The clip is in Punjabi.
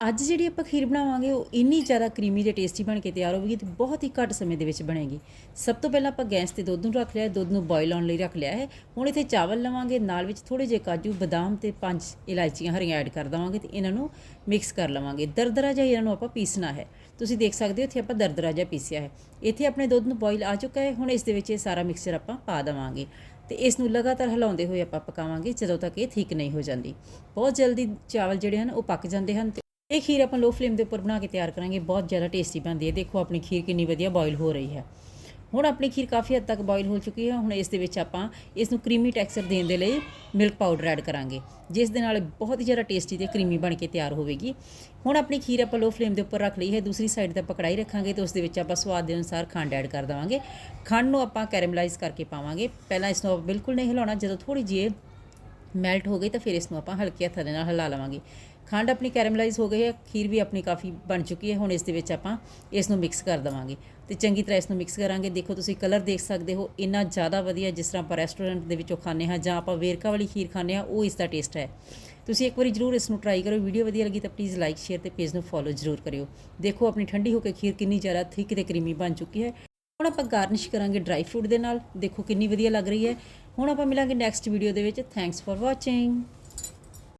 ਅੱਜ ਜਿਹੜੀ ਆਪਾਂ ਖੀਰ ਬਣਾਵਾਂਗੇ ਉਹ ਇੰਨੀ ਜ਼ਿਆਦਾ ਕਰੀਮੀ ਤੇ ਟੇਸਟੀ ਬਣ ਕੇ ਤਿਆਰ ਹੋਵੇਗੀ ਤੇ ਬਹੁਤ ਹੀ ਘੱਟ ਸਮੇਂ ਦੇ ਵਿੱਚ ਬਣੇਗੀ। ਸਭ ਤੋਂ ਪਹਿਲਾਂ ਆਪਾਂ ਗੈਸ ਤੇ ਦੁੱਧ ਨੂੰ ਰੱਖ ਲਿਆ ਹੈ, ਦੁੱਧ ਨੂੰ ਬੋਇਲ ਆਉਣ ਲਈ ਰੱਖ ਲਿਆ ਹੈ। ਹੁਣ ਇੱਥੇ ਚਾਵਲ ਲਵਾਂਗੇ ਨਾਲ ਵਿੱਚ ਥੋੜੇ ਜਿਹੇ ਕਾਜੂ ਬਦਾਮ ਤੇ ਪੰਜ ਇਲਾਇਚੀਆਂ ਹਰੀਆਂ ਐਡ ਕਰ ਦਵਾਂਗੇ ਤੇ ਇਹਨਾਂ ਨੂੰ ਮਿਕਸ ਕਰ ਲਵਾਂਗੇ। ਦਰਦਰਾ ਜਿਹਾ ਇਹਨਾਂ ਨੂੰ ਆਪਾਂ ਪੀਸਣਾ ਹੈ। ਤੁਸੀਂ ਦੇਖ ਸਕਦੇ ਹੋ ਇੱਥੇ ਆਪਾਂ ਦਰਦਰਾ ਜਿਹਾ ਪੀਸਿਆ ਹੈ। ਇੱਥੇ ਆਪਣੇ ਦੁੱਧ ਨੂੰ ਬੋਇਲ ਆ ਚੁੱਕਾ ਹੈ। ਹੁਣ ਇਸ ਦੇ ਵਿੱਚ ਇਹ ਸਾਰਾ ਮਿਕਸਚਰ ਆਪਾਂ ਪਾ ਦੇਵਾਂਗੇ ਤੇ ਇਸ ਨੂੰ ਲਗਾਤਾਰ ਹਿਲਾਉਂਦੇ ਹੋਏ ਆਪਾਂ ਪਕਾਵਾਂਗੇ ਜਦੋਂ ਤੱਕ ਇਹ ਠੀਕ ਨਹੀਂ ਹੋ ਜਾਂਦੀ। ਬਹੁਤ ਜਲਦੀ ਚਾਵਲ ਜਿਹੜੇ ਹਨ ਉਹ ਪੱਕ ਜਾਂਦੇ ਹਨ ਤੇ ਇਹ ਖੀਰ ਆਪਾਂ ਲੋ ਫਲੇਮ ਦੇ ਉੱਪਰ ਬਣਾ ਕੇ ਤਿਆਰ ਕਰਾਂਗੇ, ਬਹੁਤ ਜ਼ਿਆਦਾ ਟੇਸਟੀ ਬਣਦੀ ਹੈ। ਦੇਖੋ, ਆਪਣੀ ਖੀਰ ਕਿੰਨੀ ਵਧੀਆ ਬੋਇਲ ਹੋ ਰਹੀ ਹੈ। ਹੁਣ ਆਪਣੀ ਖੀਰ ਕਾਫੀ ਹੱਦ ਤੱਕ ਬੋਇਲ ਹੋ ਚੁੱਕੀ ਹੈ। ਹੁਣ ਇਸ ਦੇ ਵਿੱਚ ਆਪਾਂ ਇਸ ਨੂੰ ਕਰੀਮੀ ਟੈਕਸਚਰ ਦੇਣ ਦੇ ਲਈ ਮਿਲਕ ਪਾਊਡਰ ਐਡ ਕਰਾਂਗੇ, ਜਿਸ ਦੇ ਨਾਲ ਬਹੁਤ ਹੀ ਜ਼ਿਆਦਾ ਟੇਸਟੀ ਤੇ ਕਰੀਮੀ ਬਣ ਕੇ ਤਿਆਰ ਹੋਵੇਗੀ। ਹੁਣ ਆਪਣੀ ਖੀਰ ਆਪਾਂ ਲੋ ਫਲੇਮ ਦੇ ਉੱਪਰ ਰੱਖ ਲਈ ਹੈ। ਦੂਸਰੀ ਸਾਈਡ ਤੇ ਆਪਾਂ ਕੜਾਈ ਰੱਖਾਂਗੇ ਤੇ ਉਸ ਦੇ ਵਿੱਚ ਆਪਾਂ ਸਵਾਦ ਦੇ ਅਨੁਸਾਰ ਖੰਡ ਐਡ ਕਰ ਦੇਵਾਂਗੇ। ਖੰਡ ਨੂੰ ਆਪਾਂ ਕੈਰਮਲਾਈਜ਼ ਕਰਕੇ ਪਾਵਾਂਗੇ। ਪਹਿਲਾਂ ਇਸ ਨੂੰ ਬਿਲਕੁਲ ਨਹੀਂ ਹਿਲਾਉਣਾ। ਜਦੋਂ ਥੋੜੀ ਜਿਹੀ ਮੈਲਟ ਹੋ ਗਈ ਤਾਂ ਫਿਰ ਇਸ ਨੂੰ ਆਪਾਂ ਹਲਕੇ ਹੱਥਾਂ ਦੇ ਨਾਲ ਹਿਲਾ ਲਵਾਂਗੇ। ਖੰਡ ਆਪਣੀ ਕੈਰਮਲਾਈਜ਼ ਹੋ ਗਈ ਹੈ, ਖੀਰ ਵੀ ਆਪਣੀ ਕਾਫੀ ਬਣ ਚੁੱਕੀ ਹੈ। ਹੁਣ ਇਸ ਦੇ ਵਿੱਚ ਆਪਾਂ ਇਸ ਨੂੰ ਮਿਕਸ ਕਰ ਦਵਾਂਗੇ ਤੇ ਚੰਗੀ ਤਰ੍ਹਾਂ ਇਸ ਨੂੰ ਮਿਕਸ ਕਰਾਂਗੇ। ਦੇਖੋ ਤੁਸੀਂ ਕਲਰ ਦੇਖ ਸਕਦੇ ਹੋ, ਇੰਨਾ ਜ਼ਿਆਦਾ ਵਧੀਆ ਜਿਸ ਤਰ੍ਹਾਂ ਆਪਾਂ ਰੈਸਟੋਰੈਂਟ ਦੇ ਵਿੱਚੋਂ ਖਾਂਦੇ ਹਾਂ ਜਾਂ ਆਪਾਂ ਵੇਰਕਾ ਵਾਲੀ ਖੀਰ ਖਾਂਦੇ ਹਾਂ, ਉਹ ਇਸ ਦਾ ਟੇਸਟ ਹੈ। ਤੁਸੀਂ ਇੱਕ ਵਾਰੀ ਜਰੂਰ ਇਸ ਨੂੰ ਟਰਾਈ ਕਰੋ ਵੀਡੀਓ ਵਧੀਆ ਲੱਗੀ ਤਾਂ ਪਲੀਜ਼ ਲਾਈਕ ਸ਼ੇਅਰ ਤੇ ਪੇਜ ਨੂੰ ਫੋਲੋ ਜਰੂਰ ਕਰਿਓ। ਦੇਖੋ ਆਪਣੀ ਠੰਡੀ ਹੋ ਕੇ ਖੀਰ ਕਿੰਨੀ ਜ਼ਿਆਦਾ ਥਿਕ ਤੇ ਕਰੀਮੀ ਬਣ ਚੁੱਕੀ ਹੈ। ਹੁਣ ਆਪਾਂ ਗਾਰਨਿਸ਼ ਕਰਾਂਗੇ ਡਰਾਈ ਫਰੂਟ ਦੇ ਨਾਲ। ਦੇਖੋ ਕਿੰਨੀ ਵਧੀਆ ਲੱਗ ਰਹੀ ਹੈ। ਹੁਣ ਆਪਾਂ ਮਿਲਾਂਗੇ ਨੈਕਸਟ ਵੀਡੀਓ ਦੇ ਵਿੱਚ। Thanks for watching